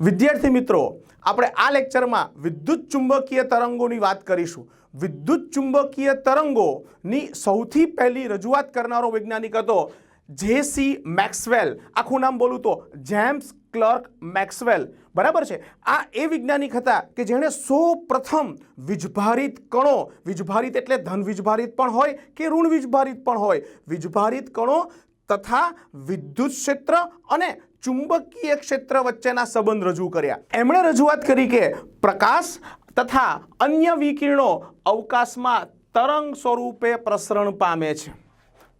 વિદ્યાર્થી મિત્રો, આપણે આ લેક્ચરમાં વિદ્યુત ચુંબકીય તરંગોની વાત કરીશું. વિદ્યુત ચુંબકીય તરંગોની સૌથી પહેલી રજૂઆત કરનારો વૈજ્ઞાનિક હતો જેસી મેક્સવેલ આખું નામ બોલું તો જેમ્સ ક્લર્ક મેક્સવેલ બરાબર છે? આ એ વૈજ્ઞાનિક હતા કે જેણે સૌ પ્રથમ વીજભારિત કણો, વીજભારિત એટલે ધન વીજભારિત પણ હોય કે ઋણ વીજભારિત પણ હોય, વીજભારિત કણો તથા વિદ્યુત ક્ષેત્ર અને ચુંબકીય ક્ષેત્ર વચ્ચેના સંબંધ રજૂ કર્યા. એમણે રજૂઆત કરી કે પ્રકાશ તથા અન્ય વિકિરણો અવકાશમાં તરંગ સ્વરૂપે પ્રસરણ પામે છે.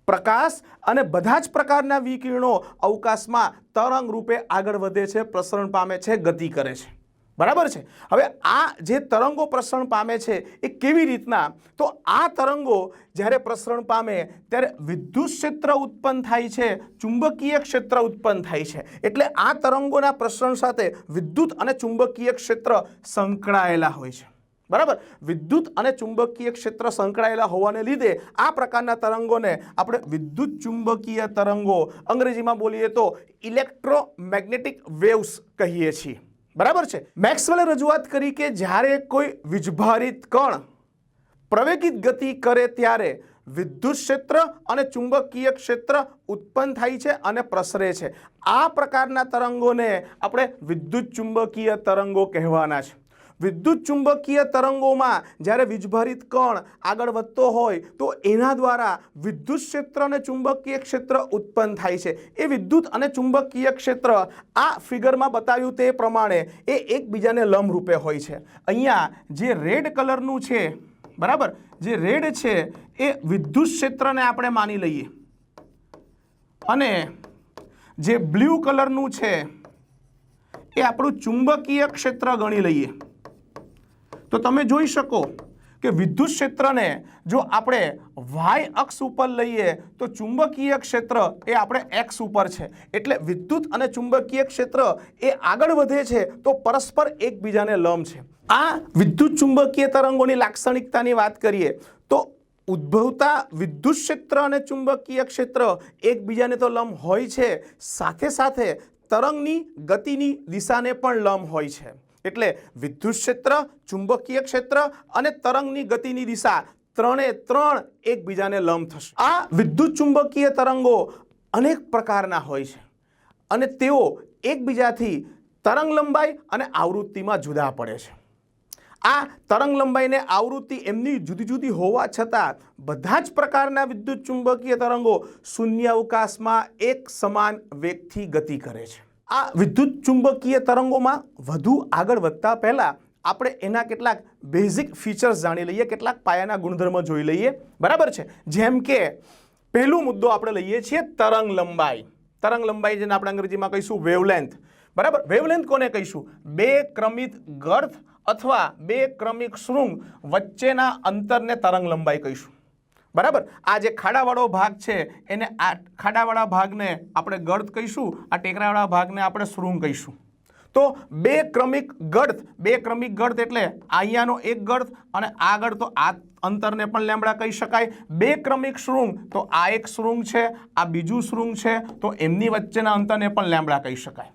પ્રકાશ અને બધા જ પ્રકારના વિકિરણો અવકાશમાં તરંગ રૂપે આગળ વધે છે, પ્રસરણ પામે છે, ગતિ કરે છે. બરાબર છે? હવે આ જે તરંગો પ્રસરણ પામે છે, એ કેવી રીતના? તો આ તરંગો જ્યારે પ્રસરણ પામે, ત્યારે વિદ્યુત ક્ષેત્ર ઉત્પન્ન થાય છે, ચુંબકીય ક્ષેત્ર ઉત્પન્ન થાય છે. એટલે આ તરંગોના પ્રસરણ સાથે વિદ્યુત અને ચુંબકીય ક્ષેત્ર સંકળાયેલા હોય છે. બરાબર? વિદ્યુત અને ચુંબકીય ક્ષેત્ર સંકળાયેલા હોવાને લીધે આ પ્રકારના તરંગોને આપણે વિદ્યુત ચુંબકીય તરંગો અંગ્રેજીમાં બોલીએ તો ઇલેક્ટ્રોમેગ્નેટિક વેવ્સ કહીએ છીએ. બરાબર છે. મેક્સવેલે રજૂઆત કરી કે જ્યારે કોઈ વીજભારિત કણ પ્રવેગિત ગતિ કરે ત્યારે વિદ્યુત ક્ષેત્ર અને ચુંબકીય ક્ષેત્ર ઉત્પન્ન થાય છે અને પ્રસરે છે. આ પ્રકારના તરંગોને આપણે વિદ્યુત ચુંબકીય તરંગો કહેવાના છે. વિદ્યુત ચુંબકીય તરંગોમાં જ્યારે વીજભારિત કણ આગળ વધતો હોય તો એના દ્વારા વિદ્યુત ક્ષેત્ર અને ચુંબકીય ક્ષેત્ર ઉત્પન્ન થાય છે. એ વિદ્યુત અને ચુંબકીય ક્ષેત્ર આ ફિગરમાં બતાવ્યું તે પ્રમાણે એ એકબીજાને લંબરૂપે હોય છે. અહીંયા જે રેડ કલરનું છે, બરાબર? જે રેડ છે એ વિદ્યુત ક્ષેત્રને આપણે માની લઈએ. અને જે બ્લુ કલરનું છે એ આપણું ચુંબકીય ક્ષેત્ર ગણી લઈએ. તો તમે જોઈ શકો કે વિદ્યુત ક્ષેત્રને જો આપણે વાય અક્ષ ઉપર લઈએ તો ચુંબકીય ક્ષેત્ર એ આપણે એક્સ ઉપર છે. એટલે વિદ્યુત અને ચુંબકીય ક્ષેત્ર એ આગળ વધે છે તો પરસ્પર એકબીજાને લંબ છે. આ વિદ્યુત ચુંબકીય તરંગોની લાક્ષણિકતાની વાત કરીએ તો ઉદ્ભવતા વિદ્યુત ક્ષેત્ર અને ચુંબકીય ક્ષેત્ર એકબીજાને તો લંબ હોય છે, સાથે સાથે તરંગની ગતિની દિશાને પણ લંબ હોય છે. એટલે વિદ્યુત ક્ષેત્ર, ચુંબકીય ક્ષેત્ર અને તરંગની ગતિની દિશા ત્રણે ત્રણ એકબીજાને લંબ થશે. આ વિદ્યુત ચુંબકીય તરંગો અનેક પ્રકારના હોય છે અને તેઓ એકબીજાથી તરંગ લંબાઈ અને આવૃત્તિમાં જુદા પડે છે. આ તરંગ લંબાઈને આવૃત્તિ એમની જુદી જુદી હોવા છતાં બધા જ પ્રકારના વિદ્યુત ચુંબકીય તરંગો શૂન્ય અવકાશમાં એક સમાન વેગથી ગતિ કરે છે. આ વિદ્યુત ચુંબકીય તરંગોમાં વધુ આગળ વધતા પહેલાં આપણે એના કેટલાક બેઝિક ફીચર્સ જાણી લઈએ, કેટલાક પાયાના ગુણધર્મ જોઈ લઈએ. બરાબર છે? જેમ કે, પહેલો મુદ્દો આપણે લઈએ છીએ તરંગ લંબાઈ. તરંગ લંબાઈ જેને આપણે અંગ્રેજીમાં કહીશું વેવલેન્થ બરાબર? વેવલેન્થ કોને કહીશું? બે ક્રમિત ગર્થ અથવા બે ક્રમિક શૃંગ વચ્ચેના અંતરને તરંગ લંબાઈ કહીશું. બરાબર? આ જે ખાડાવાળો ભાગ છે, એને આ ખાડાવાળા ભાગને આપણે ગર્ત કહીશું, આ ટેકરાવાળા ભાગને આપણે શૃંગ કહીશું. તો બે ક્રમિક ગર્થ બે ક્રમિક ગળત એટલે અહીંયાનો એક ગર્ત અને આગળ તો આ અંતરને પણ લેમડા કહી શકાય. બે ક્રમિક શૃંગ, તો આ એક શૃંગ છે, આ બીજું શૃંગ છે, તો એમની વચ્ચેના અંતરને પણ લેમડા કહી શકાય.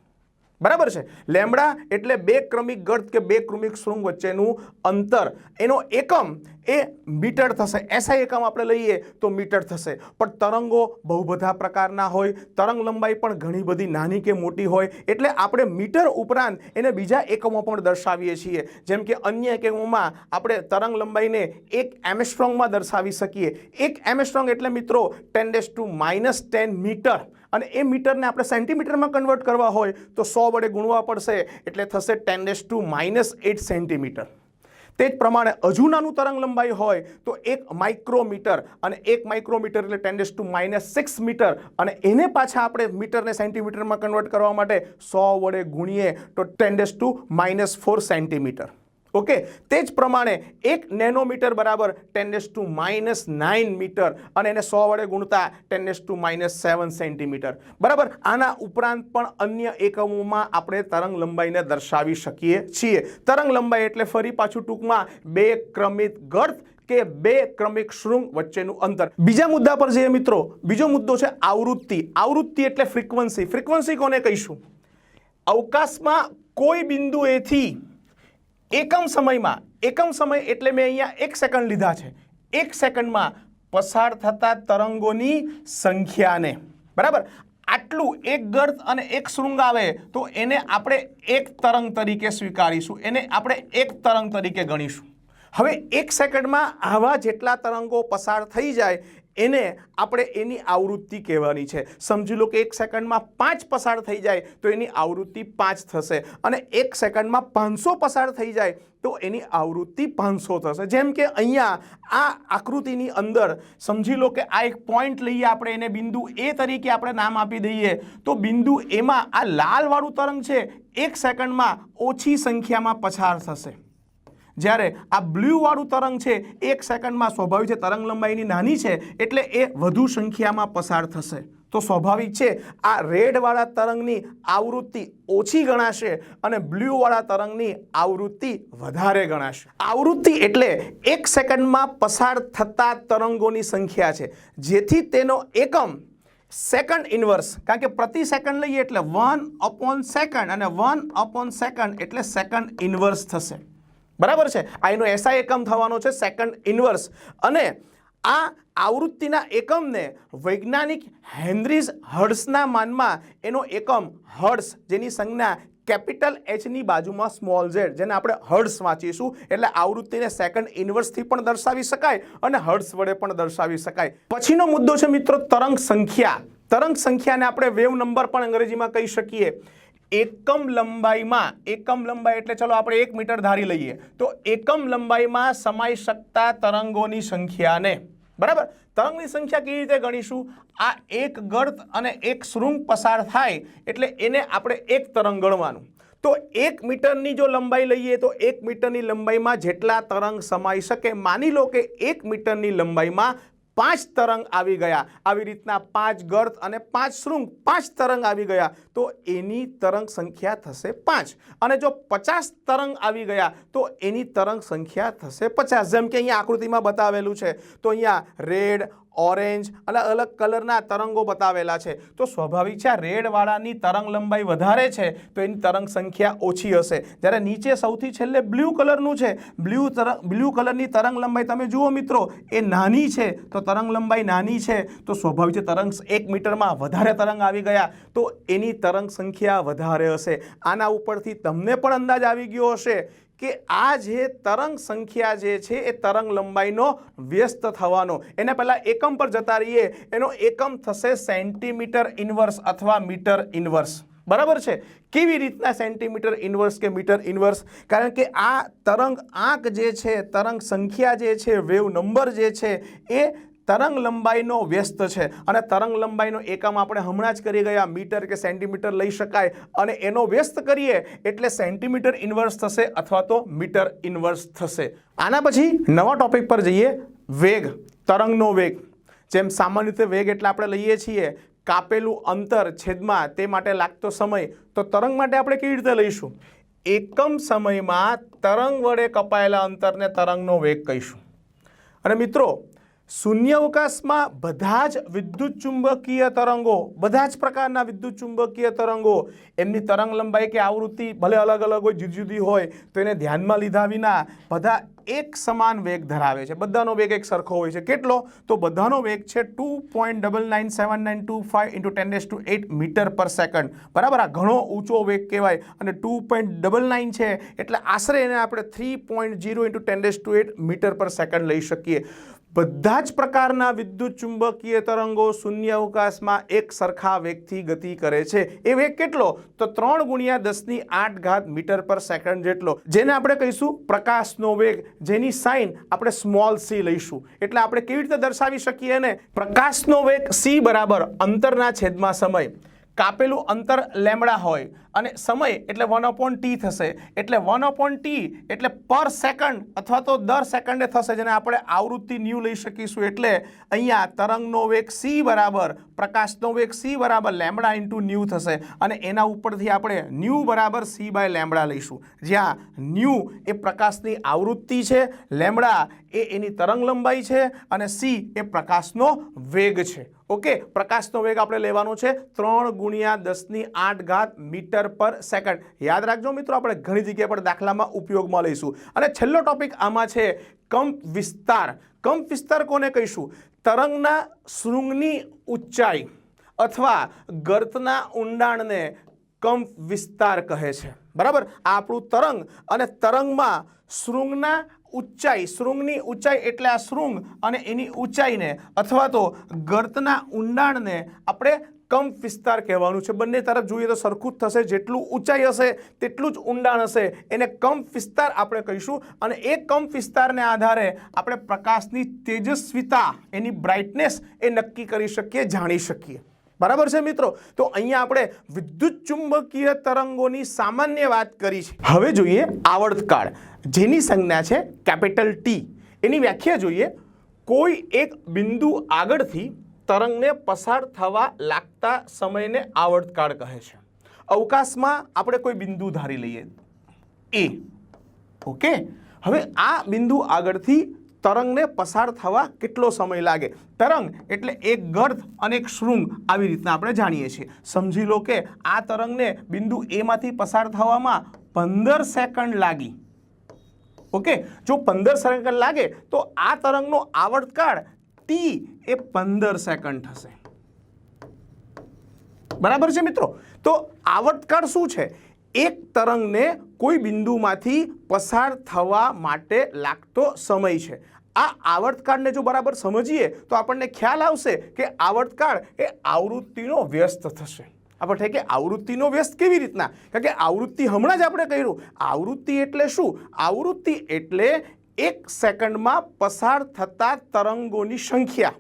બરાબર છે? લેમડા એટલે બે ક્રમિક ગર્ત કે બે ક્રમિક શૃંગ વચ્ચેનું અંતર. એનો એકમ એ મીટર થશે. એસઆઈ એકમ આપણે લઈએ તો મીટર થશે. પણ તરંગો બહુ બધા પ્રકારના હોય. તરંગ લંબાઈ પણ ઘણી બધી નાની કે મોટી હોય. એટલે આપણે મીટર ઉપરાંત એને બીજા એકમો પણ દર્શાવીએ છીએ. જેમ કે અન્ય એકમોમાં આપણે તરંગ લંબાઈને એક એમેસ્ટ્રોંગમાં દર્શાવી શકીએ. એક એમેસ્ટ્રોંગ એટલે મિત્રો ten raise to minus ten metre અને એ મીટરને આપણે સેન્ટીમીટરમાં કન્વર્ટ કરવા હોય તો સો વડે ગુણવા પડશે. એટલે થશે ten raise to minus eight centimetre તે જ પ્રમાણે હજુ નાનું તરંગ લંબાઈ હોય તો એક માઇક્રોમીટર અને એક માઇક્રોમીટર એટલે ten raise to minus six metre અને એને પાછા આપણે મીટરને સેન્ટીમીટરમાં કન્વર્ટ કરવા માટે સો વડે ગુણીએ તો ten raise to minus four centimetre okay? તે જ પ્રમાણે એક નેનોમીટર બરાબર ten raise to minus nine metre અને એને સો વડે ગુણતા ten raise to minus seven centimetre. બરાબર? આના ઉપરાંત પણ અન્ય એકમોમાં આપણે તરંગ લંબાઈને દર્શાવી શકીએ છીએ. તરંગ લંબાઈ એટલે ફરી પાછું ટૂંકમાં બે ક્રમિત ગર્થ કે બે ક્રમિક શૃંગ વચ્ચેનું અંતર. બીજા મુદ્દા પર જઈએ મિત્રો. બીજો મુદ્દો છે આવૃત્તિ. આવૃત્તિ એટલે ફ્રીક્વન્સી. ફ્રીક્વન્સી કોને કહીશું? અવકાશમાં કોઈ બિંદુ એથી એકમ સમયમાં, એકમ સમય એટલે મેં અહીંયા એક સેકન્ડ લીધા છે. એક સેકન્ડમાં પસાર થતા તરંગોની સંખ્યાને. બરાબર? આટલું એક ગર્ત અને એક શૃંગ આવે તો એને આપણે એક તરંગ તરીકે સ્વીકારીશું. એને આપણે એક તરંગ તરીકે ગણીશું. હવે એક સેકન્ડમાં આવા જેટલા તરંગો પસાર થઈ જાય એને આપણે એની આવૃત્તિ કહેવાની છે. સમજી લો કે એક સેકન્ડમાં પાંચ પસાર થઈ જાય તો એની આવૃત્તિ પાંચ થશે અને એક સેકન્ડમાં પાંચસો પસાર થઈ જાય તો એની આવૃત્તિ પાંચસો થશે. જેમ કે અહીંયા આ આકૃતિની અંદર સમજી લો કે આ એક પોઈન્ટ લઈએ આપણે, એને બિંદુ એ તરીકે આપણે નામ આપી દઈએ, તો બિંદુ એમાં આ લાલવાળું તરંગ છે, એક સેકન્ડમાં ઓછી સંખ્યામાં પસાર થશે. જ્યારે આ બ્લ્યુવાળું તરંગ છે, એક સેકન્ડમાં સ્વાભાવિક છે, તરંગ લંબાઈની નાની છે, એટલે એ વધુ સંખ્યામાં પસાર થશે. તો સ્વાભાવિક છે, આ રેડવાળા તરંગની આવૃત્તિ ઓછી ગણાશે અને બ્લ્યુવાળા તરંગની આવૃત્તિ વધારે ગણાશે. આવૃત્તિ એટલે એક સેકન્ડમાં પસાર થતા તરંગોની સંખ્યા છે. જેથી તેનો એકમ સેકન્ડ ઇન્વર્સ, કારણ કે પ્રતિ સેકન્ડ લઈએ એટલે વન અપોન સેકન્ડ અને વન અપોન સેકન્ડ એટલે સેકન્ડ ઇન્વર્સ થશે. બરાબર છે? આ એનો એસઆઈ એકમ થવાનો છે સેકન્ડ ઇન્વર્સ અને આ આવૃત્તિના એકમને વૈજ્ઞાનિક હેનરીઝ હર્ટ્સના માનમાં એનો એકમ હર્ટ્સ જેની સંજ્ઞા કેપિટલ એચની બાજુમાં સ્મોલ ઝેડ જેને આપણે હર્ટ્સ વાંચીશું. એટલે આવૃત્તિને સેકન્ડ ઇન્વર્સથી પણ દર્શાવી શકાય અને હર્ટ્સ વડે પણ દર્શાવી શકાય. પછીનો મુદ્દો છે મિત્રો, તરંગ સંખ્યા. તરંગ સંખ્યાને આપણે વેવ નંબર પણ અંગ્રેજીમાં કહી શકીએ. એકમ લંબાઈમાં, એકમ લંબાઈ એટલે ચલો આપણે એક મીટર ધારી લઈએ, તો એકમ લંબાઈમાં સમાઈ શકતા તરંગોની સંખ્યાને, બરાબર? તરંગની સંખ્યા કેવી રીતે ગણીશું? આ એક ગર્ત અને એક શૃંગ પસાર થાય એટલે એને આપણે એક તરંગ ગણવાનું. તો એક મીટરની જો લંબાઈ લઈએ, તો એક મીટરની લંબાઈમાં જેટલા તરંગ સમાઈ શકે, માની લો કે એક મીટરની લંબાઈમાં પાંચ તરંગ આવી ગયા. આવી રીતના પાંચ ગર્ત અને પાંચ શૃંગ પાંચ તરંગ આવી ગયા. તો એની તરંગ સંખ્યા થશે પાંચ. અને જો પચાસ તરંગ આવી ગયા, તો એની તરંગ સંખ્યા થશે પચાસ. જેમ કે અહીંયા આકૃતિમાં બતાવેલું છે. તો અહીંયા રેડ ઓરેન્જ અને અલગ કલરના તરંગો બતાવેલા છે. તો સ્વાભાવિક છે આ રેડવાળાની તરંગ લંબાઈ વધારે છે, તો એની તરંગ સંખ્યા ઓછી હશે. જ્યારે નીચે સૌથી છેલ્લે બ્લુ કલરનું છે. બ્લુ તરંગ બ્લુ કલરની તરંગ લંબાઈ તમે જુઓ મિત્રો, એ નાની છે. તો તરંગ લંબાઈ નાની છે. તો સ્વાભાવિક છે તરંગ એક મીટરમાં વધારે તરંગ આવી ગયા. તો એની તરંગ સંખ્યા વધારે હશે. આના ઉપરથી તમને પણ અંદાજ આવી ગયો હશે. કે આ જે તરંગ સંખ્યા જે છે એ તરંગ લંબાઈનો વ્યસ્ત થવાનો. એને પહેલાં એકમ પર જતા રહીએ. એનો એકમ થશે સેન્ટીમીટર ઇન્વર્સ અથવા મીટર ઇન્વર્સ. બરાબર છે? કેવી રીતના સેન્ટીમીટર ઇન્વર્સ કે મીટર ઇન્વર્સ? કારણ કે આ તરંગ આંક જે છે, તરંગ સંખ્યા જે છે, વેવ નંબર જે છે, એ તરંગ લંબાઈનો વ્યસ્ત છે અને તરંગ લંબાઈનો એકમ આપણે હમણાં જ કરી ગયા મીટર કે સેન્ટીમીટર લઈ શકાય અને એનો વ્યસ્ત કરીએ એટલે સેન્ટીમીટર ઇન્વર્સ થશે અથવા તો મીટર ઇન્વર્સ થશે. આના પછી નવા ટોપિક પર જઈએ. વેગ, તરંગનો વેગ. જેમ સામાન્ય રીતે વેગ એટલે આપણે લઈએ છીએ કાપેલું અંતર, છેદમાં તે માટે લાગતો સમય. તો તરંગ માટે આપણે કેવી રીતે લઈશું? એકમ સમયમાં તરંગ વડે કપાયેલા અંતરને તરંગનો વેગ કહીશું. અને મિત્રો શૂન્યાવકાશમાં બધા જ વિદ્યુત ચુંબકીય તરંગો, બધા જ પ્રકારના વિદ્યુત ચુંબકીય તરંગો, એમની તરંગ લંબાઈ કે આવૃત્તિ ભલે અલગ અલગ હોય, જુદી જુદી હોય, તો એને ધ્યાનમાં લીધા વિના બધા એક સમાન વેગ ધરાવે છે. બધાનો વેગ એક સરખો હોય છે. કેટલો? તો બધાનો વેગ છે two point double nine seven nine two five into ten raise to eight metre per second. બરાબર? આ ઘણો ઊંચો વેગ કહેવાય અને ટુ પોઈન્ટ ડબલ નાઇન છે. એટલે આશરે એને આપણે three point zero into ten raise to eight metre per second લઈ શકીએ. બધા જ પ્રકારના વિદ્યુત ચુંબકીય તરંગો શૂન્ય અવકાશમાં એક સરખા વેગથી ગતિ કરે છે. એ વેગ કેટલો? તો ત્રણ ગુણ્યા દસની આઠ ઘાત મીટર પર સેકન્ડ જેટલો. જેને આપણે કહીશું પ્રકાશનો વેગ. જેની સાઇન આપણે સ્મોલ સી લઈશું. એટલે આપણે કેવી રીતે દર્શાવી શકીએ ને પ્રકાશનો વેગ સી બરાબર અંતરના છેદમાં સમય. કાપેલું અંતર લેમડા હોય. અને સમય એટલે વન અપોન ટી થશે. એટલે વન અપોન ટી એટલે પર સેકન્ડ અથવા તો દર સેકન્ડે થશે, જેને આપણે આવૃત્તિ ન્યૂ લઈ શકીશું. એટલે અહીંયા તરંગનો વેગ સી બરાબર, પ્રકાશનો વેગ સી બરાબર લેમડા ઇન્ટુ ન્યૂ થશે. અને એના ઉપરથી આપણે ન્યૂ બરાબર સી બાય લેમડા લઈશું. જ્યાં ન્યૂ એ પ્રકાશની આવૃત્તિ છે લેમડા એ એની તરંગ લંબાઈ છે, અને સી એ પ્રકાશનો વેગ છે. ઓકે? પ્રકાશનો વેગ આપણે લેવાનો છે ત્રણ ગુણ્યા દસની આઠ ઘાત મીટર મીટર પર સેકન્ડ યાદ રાખજો મિત્રો, આપણે ઘણી જગ્યાએ પણ દાખલામાં ઉપયોગમાં લઈશું. અને છેલ્લો ટોપિક આમાં છે કંપ વિસ્તાર. કંપ વિસ્તાર કોને કહીશું? તરંગના શૃંગની ઊંચાઈ અથવા ગર્તના ઊંડાણને કંપ વિસ્તાર કહે છે. બરાબર? આપણું તરંગ અને તરંગમાં શૃંગના ઊંચાઈ. શૃંગની ઊંચાઈ એટલે આ શૃંગ અને એની ઊંચાઈને અથવા તો ગર્તના ઊંડાણને આપણે કંપ વિસ્તાર કહેવાનું છે. બંને તરફ જોઈએ તો સરખું જ થશે. જેટલું ઊંચાઈ હશે, તેટલું જ ઊંડાણ હશે. એને કમ વિસ્તાર આપણે કહીશું. અને એ કમ વિસ્તારને આધારે આપણે પ્રકાશની તેજસ્વીતા, એની બ્રાઇટનેસ એ નક્કી કરી શકીએ, જાણી શકીએ. બરાબર છે મિત્રો? તો અહીંયા આપણે વિદ્યુત ચુંબકીય તરંગોની સામાન્ય વાત કરી છે. હવે જોઈએ આવર્તકાળ. જેની સંજ્ઞા છે કેપિટલ ટી એની વ્યાખ્યા જોઈએ. કોઈ એક બિંદુ આગળથી તરંગને પસાર થવા લાગતા સમયને આવર્તકાળ કહે છે. અવકાશમાં આપણે કોઈ બિંદુ ધારી લઈએ. એ. ઓકે? હવે આ બિંદુ આગળથી તરંગને પસાર થવા કેટલો સમય લાગે? તરંગ એટલે એક ગર્ત અને એક શૃંગ આવી રીતના આપણે જાણીએ છીએ. સમજી લો કે આ તરંગને બિંદુ એમાંથી પસાર થવામાં પંદર સેકન્ડ લાગી. ઓકે? જો પંદર સેકન્ડ લાગે, તો આ તરંગનો આવર્તકાળ ટી એ પંદર સેકન્ડ થશે. બરાબર છે મિત્રો? તો આવટકાળ શું છે? એક તરંગને કોઈ બિંદુમાંથી પસાર થવા માટે લાગતો સમય છે. આ આવર્તકાળને જો બરાબર સમજીએ, તો આપણને ખ્યાલ આવશે કે આવર્તકાળ એ આવૃત્તિનો વ્યસ્ત થશે. આપણે થાય કે આવૃત્તિનો વ્યસ્ત કેવી રીતના? કારણ કે આવૃત્તિ હમણાં જ આપણે કહ્યું આવૃત્તિ એટલે શું? આવૃત્તિ એટલે એક સેકન્ડમાં પસાર થતા તરંગોની સંખ્યા.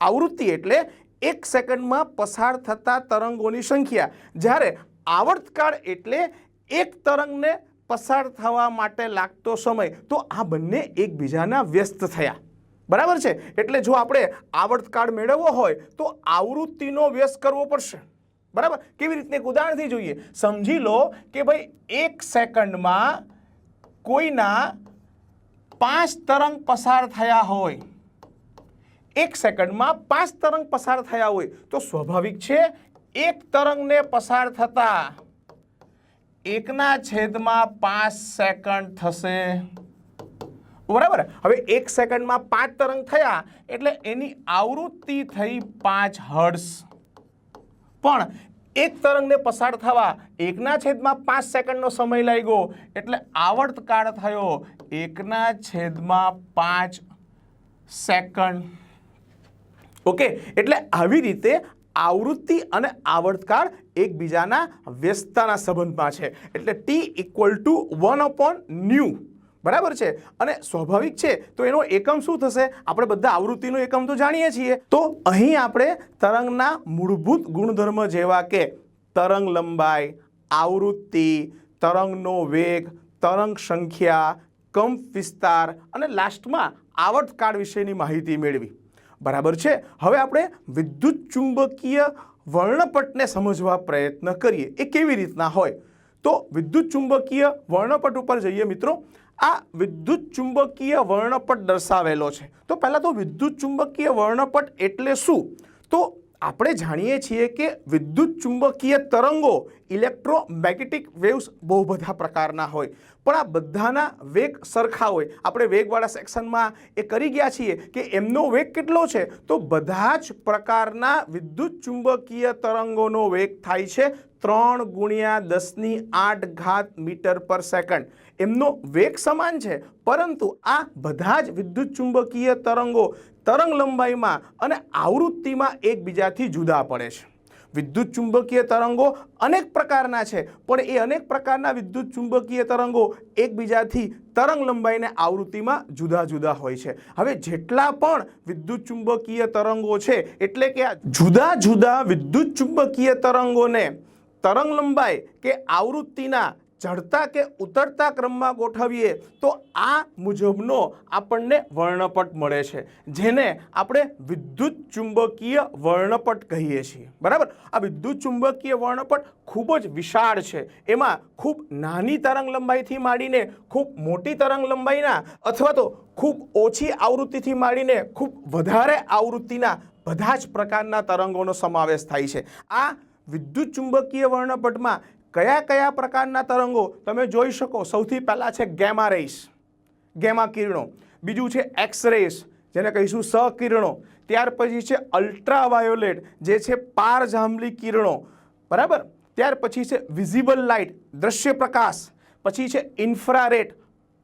આવૃત્તિ એટલે એક સેકન્ડમાં પસાર થતા તરંગોની સંખ્યા. જ્યારે આવર્તકાળ એટલે એક તરંગને પસાર થવા માટે લાગતો સમય. તો આ બંને એકબીજાના વ્યસ્ત થયા. બરાબર છે? એટલે જો આપણે આવર્તકાળ મેળવવો હોય, તો આવૃત્તિનો વ્યસ્ત કરવો પડશે. બરાબર? કેવી રીતને એક ઉદાહરણથી જોઈએ. સમજી લો કે ભાઈ, એક સેકન્ડમાં કોઈના પાંચ તરંગ પસાર થયા હોય. એક સેકન્ડમાં પાંચ તરંગ પસાર થયા હોય. તો સ્વાભાવિક છે, એક તરંગને પસાર થતા એકના છેદમાં પાંચ સેકન્ડ થશે. બરાબર? હવે એક સેકન્ડમાં પાંચ તરંગ થયા, એટલે એની આવૃત્તિ થઈ પાંચ હર્ટ્સ પણ એક તરંગને પસાર થવા એકના છેદમાં પાંચ સેકન્ડનો સમય લાગ્યો, એટલે આવર્તકાળ થયો એકના છેદમાં પાંચ સેકન્ડ. ઓકે? એટલે આવી રીતે આવૃત્તિ અને આવર્તકાળ એકબીજાના વ્યસ્તતાના સંબંધમાં છે. એટલે T equal to one upon nu બરાબર છે? અને સ્વાભાવિક છે, તો એનો એકમ શું થશે? આપણે બધા આવૃત્તિનો એકમ તો જાણીએ છીએ. તો અહીં આપણે તરંગના મૂળભૂત ગુણધર્મ જેવા કે તરંગ લંબાઈ, આવૃત્તિ, તરંગનો વેગ, તરંગ સંખ્યા, કંપ વિસ્તાર અને લાસ્ટમાં આવર્તકાળ વિશેની માહિતી મેળવી. બરાબર છે? હવે આપણે વિદ્યુત ચુંબકીય વર્ણપટને સમજવા પ્રયત્ન કરીએ. એ કેવી રીતના હોય? તો વિદ્યુત ચુંબકીય વર્ણપટ ઉપર જઈએ મિત્રો. આ વિદ્યુત ચુંબકીય વર્ણપટ દર્શાવેલો છે. તો પહેલાં તો વિદ્યુત ચુંબકીય વર્ણપટ એટલે શું? તો આપણે જાણીએ છીએ કે વિદ્યુત ચુંબકીય તરંગો ઇલેક્ટ્રોમેગ્નેટિક વેવ્સ બહુ બધા પ્રકારના હોય. પણ આ બધાના વેગ સરખા હોય. આપણે વેગવાળા સેક્શનમાં એ કરી ગયા છીએ કે એમનો વેગ કેટલો છે? તો બધા જ પ્રકારના વિદ્યુત ચુંબકીય તરંગોનો વેગ થાય છે ત્રણ ગુણ્યા દસની આઠ ઘાત મીટર પર સેકન્ડ. એમનો વેગ સમાન છે. પરંતુ આ બધા જ વિદ્યુત ચુંબકીય તરંગો તરંગ લંબાઈમાં અને આવૃત્તિમાં એકબીજાથી જુદા પડે છે. વિદ્યુત ચુંબકીય તરંગો અનેક પ્રકારના છે, પણ એ અનેક પ્રકારના વિદ્યુત ચુંબકીય તરંગો એકબીજાથી તરંગ લંબાઈને આવૃત્તિમાં જુદા જુદા હોય છે. હવે જેટલા પણ વિદ્યુત ચુંબકીય તરંગો છે, એટલે કે આ જુદા જુદા વિદ્યુત ચુંબકીય તરંગોને તરંગ લંબાઈ કે આવૃત્તિના ચડતા કે ઉતરતા ક્રમમાં ગોઠવીએ, તો આ મુજબનો આપણને વર્ણપટ મળે છે, જેને આપણે વિદ્યુત ચુંબકીય વર્ણપટ કહીએ છીએ. બરાબર? આ વિદ્યુત ચુંબકીય વર્ણપટ ખૂબ જ વિશાળ છે. એમાં ખૂબ નાની તરંગ લંબાઈથી માંડીને ખૂબ મોટી તરંગ લંબાઈના અથવા તો ખૂબ ઓછી આવૃત્તિથી માંડીને ખૂબ વધારે આવૃત્તિના બધા જ પ્રકારના તરંગોનો સમાવેશ થાય છે. આ વિદ્યુત ચુંબકીય વર્ણપટમાં કયા કયા પ્રકારના તરંગો તમે જોઈ શકો? સૌથી પહેલાં છે ગેમા રેસ ગેમા કિરણો. બીજું છે એક્સ રેસ જેને કહીશું સકિરણો. ત્યાર પછી છે અલ્ટ્રાવાયોલેટ જે છે પારજાંબલી કિરણો. બરાબર? ત્યાર પછી છે વિઝિબલ લાઇટ દ્રશ્ય પ્રકાશ. પછી છે ઇન્ફ્રારેટ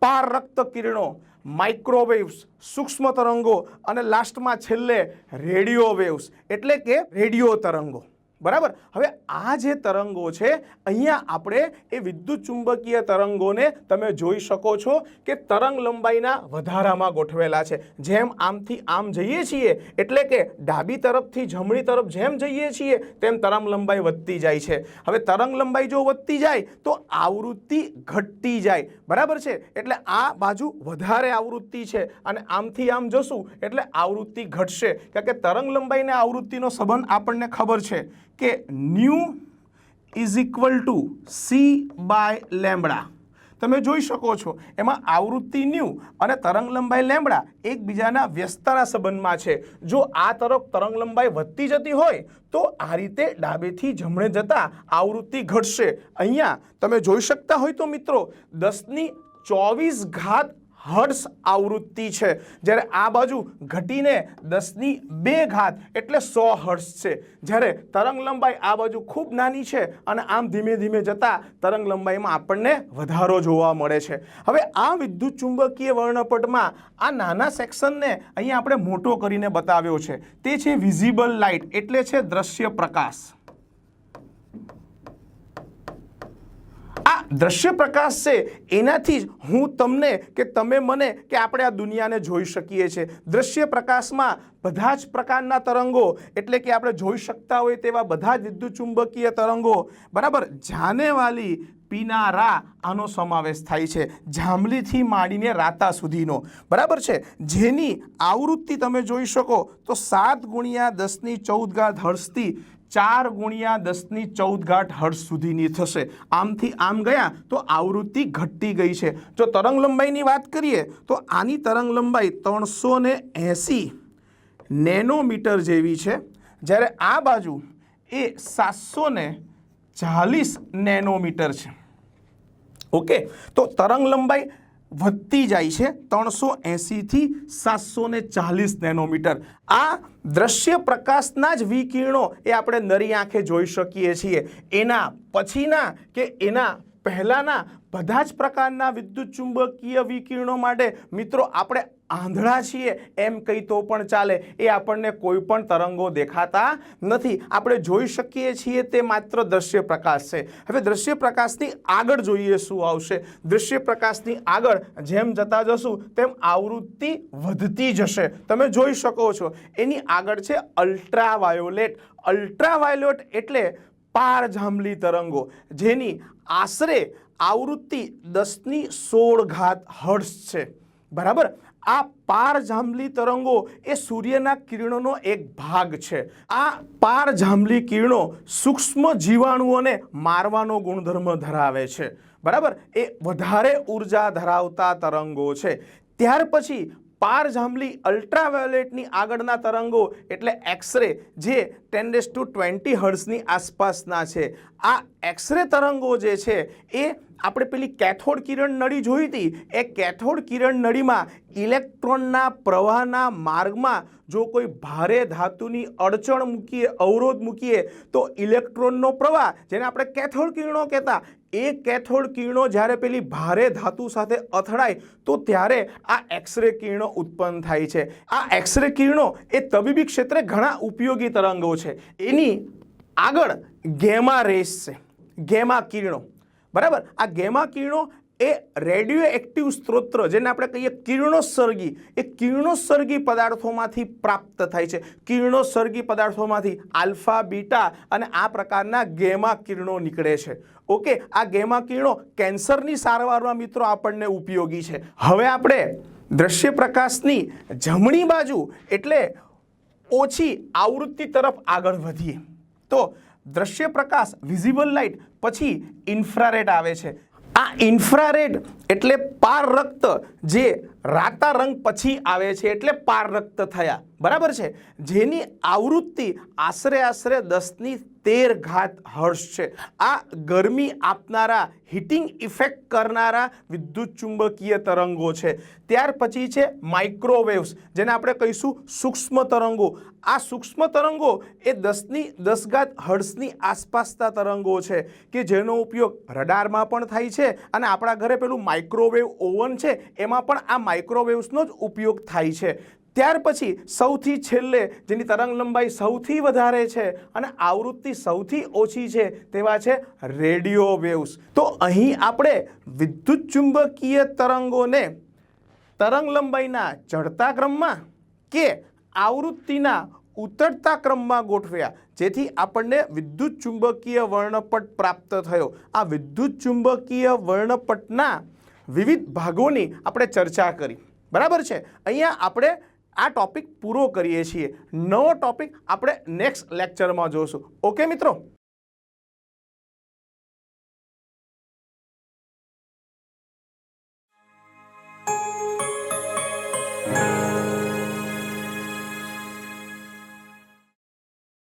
પાર રક્ત કિરણો માઇક્રોવેવ્સ સૂક્ષ્મ તરંગો અને લાસ્ટમાં છેલ્લે રેડિયો વેવ્સ એટલે કે રેડિયો તરંગો. બરાબર? હવે આ જે તરંગો છે, અહીંયા આપણે એ વિદ્યુત ચુંબકીય તરંગોને તમે જોઈ શકો છો કે તરંગ લંબાઈના વધારામાં ગોઠવેલા છે. જેમ આમથી આમ જઈએ છીએ, એટલે કે ડાબી તરફથી જમણી તરફ જેમ જઈએ છીએ, તેમ તરંગ લંબાઈ વધતી જાય છે. હવે તરંગ લંબાઈ જો વધતી જાય, તો આવૃત્તિ ઘટતી જાય. બરાબર છે? એટલે આ બાજુ વધારે આવૃત્તિ છે અને આમથી આમ જશું, એટલે આવૃત્તિ ઘટશે. કારણ કે તરંગ લંબાઈને આવૃત્તિનો સંબંધ આપણને ખબર છે. કે nu is equal to C by lambda. તમે જોઈ શકો છો, એમાં આવૃત્તિ ન્યૂ અને તરંગ લંબાઈ લેમ્બડા એકબીજાના વ્યસ્તના સંબંધમાં છે. જો આ તરફ તરંગ લંબાઈ વધતી જતી હોય, તો આ રીતે ડાબેથી જમણે જતા આવૃત્તિ ઘટશે. અહીંયા તમે જોઈ શકતા હોય તો મિત્રો, દસની ચોવીસ ઘાત હર્ટ્સ આવૃત્તિ છે. જ્યારે આ બાજુ ઘટીને દસની બે ઘાત એટલે સો હર્ષ છે. જ્યારે તરંગ લંબાઈ આ બાજુ ખૂબ નાની છે અને આમ ધીમે ધીમે જતાં તરંગ લંબાઈમાં આપણને વધારો જોવા મળે છે. હવે આ વિદ્યુત ચુંબકીય વર્ણપટમાં આ નાના સેક્શનને અહીંયા આપણે મોટો કરીને બતાવ્યો છે. તે છે વિઝિબલ લાઇટ એટલે છે દ્રશ્ય પ્રકાશ આ દ્રશ્ય પ્રકાશ છે, એનાથી જ હું તમને કે તમે મને કે આપણે આ દુનિયાને જોઈ શકીએ છીએ. દ્રશ્ય પ્રકાશમાં બધા જ પ્રકારના તરંગો, એટલે કે આપણે જોઈ શકતા હોય તેવા બધા જ વિદ્યુત ચુંબકીય તરંગો, બરાબર? જાનેવાલી પીનારા આનો સમાવેશ થાય છે, જાંબલીથી માંડીને રાતા સુધીનો, બરાબર છે? જેની આવૃત્તિ તમે જોઈ શકો તો સાત ગુણ્યા દસની ચૌદ ઘાત હર્ષથી ચાર ગુણ્યા દસની ચૌદ ઘાટ હર્ષ સુધીની થશે. આમથી આમ ગયા તો આવૃત્તિ ઘટતી ગઈ છે. જો તરંગ લંબાઈની વાત કરીએ તો આની તરંગ લંબાઈ ત્રણસો ને એંસી નેનોમીટર જેવી છે. જ્યારે આ બાજુ એ સાતસો ને ચાલીસ નેનોમીટર છે. ઓકે? તો તરંગ લંબાઈ વધતી જાય છે ત્રણસો એંસીથી સાતસો ને ચાલીસ નેનોમીટર. આ દ્રશ્ય પ્રકાશના જ વિકિરણો એ આપણે નરી આંખે જોઈ શકીએ છીએ. એના પછીના કે એના પહેલાંના બધા જ પ્રકારના વિદ્યુત ચુંબકીય વિકિરણો માટે મિત્રો આપણે આંધળા છીએ, એમ કહી તો પણ ચાલે. એ આપણને કોઈ પણ તરંગો દેખાતા નથી. આપણે જોઈ શકીએ છીએ તે માત્ર દ્રશ્ય પ્રકાશ છે. હવે દ્રશ્ય પ્રકાશની આગળ જોઈએ શું આવશે? દ્રશ્ય પ્રકાશની આગળ જેમ જતા જશું, તેમ આવૃત્તિ વધતી જશે. તમે જોઈ શકો છો. એની આગળ છે અલ્ટ્રાવાયોલેટ અલ્ટ્રાવાયોલેટ એટલે પારજાંબલી તરંગો, જેની આશરે આવૃત્તિ દસની સોળ ઘાત હર્ષ છે. બરાબર? આ પાર જાંબલી તરંગો એ સૂર્યના કિરણોનો એક ભાગ છે. આ પાર જાંબલી કિરણો સૂક્ષ્મ જીવાણુઓને મારવાનો ગુણધર્મ ધરાવે છે. બરાબર? એ વધારે ઊર્જા ધરાવતા તરંગો છે. ત્યાર પછી પારજાંબલી અલ્ટ્રાવાયોલેટની આગળના તરંગો, એટલે એક્સરે જે ટેન ડેસ ટુ ટ્વેન્ટી હર્ટ્સની આસપાસના છે. આ એક્સરે તરંગો જે છે, એ આપણે પેલી કેથોડ કિરણ નળી જોઈ હતી? એ કેથોડ કિરણ નળીમાં ઇલેક્ટ્રોનના પ્રવાહના માર્ગમાં જો કોઈ ભારે ધાતુની અડચણ મૂકીએ, અવરોધ મૂકીએ, તો ઇલેક્ટ્રોનનો પ્રવાહ, જેને આપણે કેથોડ કિરણો કહેતા, એ કેથોડ કિરણો જ્યારે પેલી ભારે ધાતુ સાથે અથડાય, તો ત્યારે આ એક્સરે કિરણો ઉત્પન્ન થાય છે. આ એક્સરે કિરણો એ તબીબી ક્ષેત્રે ઘણા ઉપયોગી તરંગો છે. એની આગળ ગેમા રેસ છે. ગેમા કિરણો. બરાબર? આ ગેમા કિરણો એ રેડિયો એક્ટિવ સ્ત્રોત જેને આપણે કહીએ કિરણોત્સર્ગી. એ કિરણોત્સર્ગી પદાર્થોમાંથી પ્રાપ્ત થાય છે. કિરણોત્સર્ગી પદાર્થોમાંથી આલ્ફા, બીટા અને આ પ્રકારના ગેમા કિરણો નીકળે છે. ઓકે? આ ગેમા કિરણો કેન્સરની સારવારમાં મિત્રો આપણને ઉપયોગી છે. હવે આપણે દ્રશ્ય પ્રકાશની જમણી બાજુ એટલે ઓછી આવૃત્તિ તરફ આગળ વધીએ. તો દ્રશ્ય પ્રકાશ વિઝિબલ લાઇટ પછી ઇન્ફ્રારેડ આવે છે. આ ઇન્ફ્રારેડ એટલે પારરક્ત જે રાતા રંગ પછી આવે છે એટલે પારરક્ત થયા. બરાબર છે? જેની આવૃત્તિ આશરે આશરે દસની તેર ઘાત હર્ષ છે. આ ગરમી આપનારા, હીટિંગ ઇફેક્ટ કરનારા વિદ્યુત ચુંબકીય તરંગો છે. ત્યાર પછી છે માઇક્રોવેવ્સ, જેને આપણે કહીશું સૂક્ષ્મ તરંગો. આ સૂક્ષ્મ તરંગો એ દસની દસ ઘાત હર્ષની આસપાસના તરંગો છે કે જેનો ઉપયોગ રડારમાં પણ થાય છે અને આપણા ઘરે પેલું માઇક્રોવેવ ઓવન છે એમાં પણ આ માઇક્રોવેવ્સનો જ ઉપયોગ થાય છે. ત્યાર પછી સૌથી છેલ્લે જેની તરંગ લંબાઈ સૌથી વધારે છે અને આવૃત્તિ સૌથી ઓછી છે તેવા છે રેડિયો વેવ્સ. તો અહીં આપણે વિદ્યુત ચુંબકીય તરંગોને તરંગ લંબાઈના ચડતા ક્રમમાં કે આવૃત્તિના ઉતરતા ક્રમમાં ગોઠવ્યા. જેથી આપણને વિદ્યુત ચુંબકીય વર્ણપટ પ્રાપ્ત થયો. આ વિદ્યુત ચુંબકીય વર્ણપટના વિવિધ ભાગોની આપણે ચર્ચા કરી. બરાબર છે? અહીંયા આપણે આ ટોપિક પૂરો કરીએ છીએ. નવો ટોપિક આપણે નેક્સ્ટ લેક્ચરમાં જોઈશું ઓકે મિત્રો?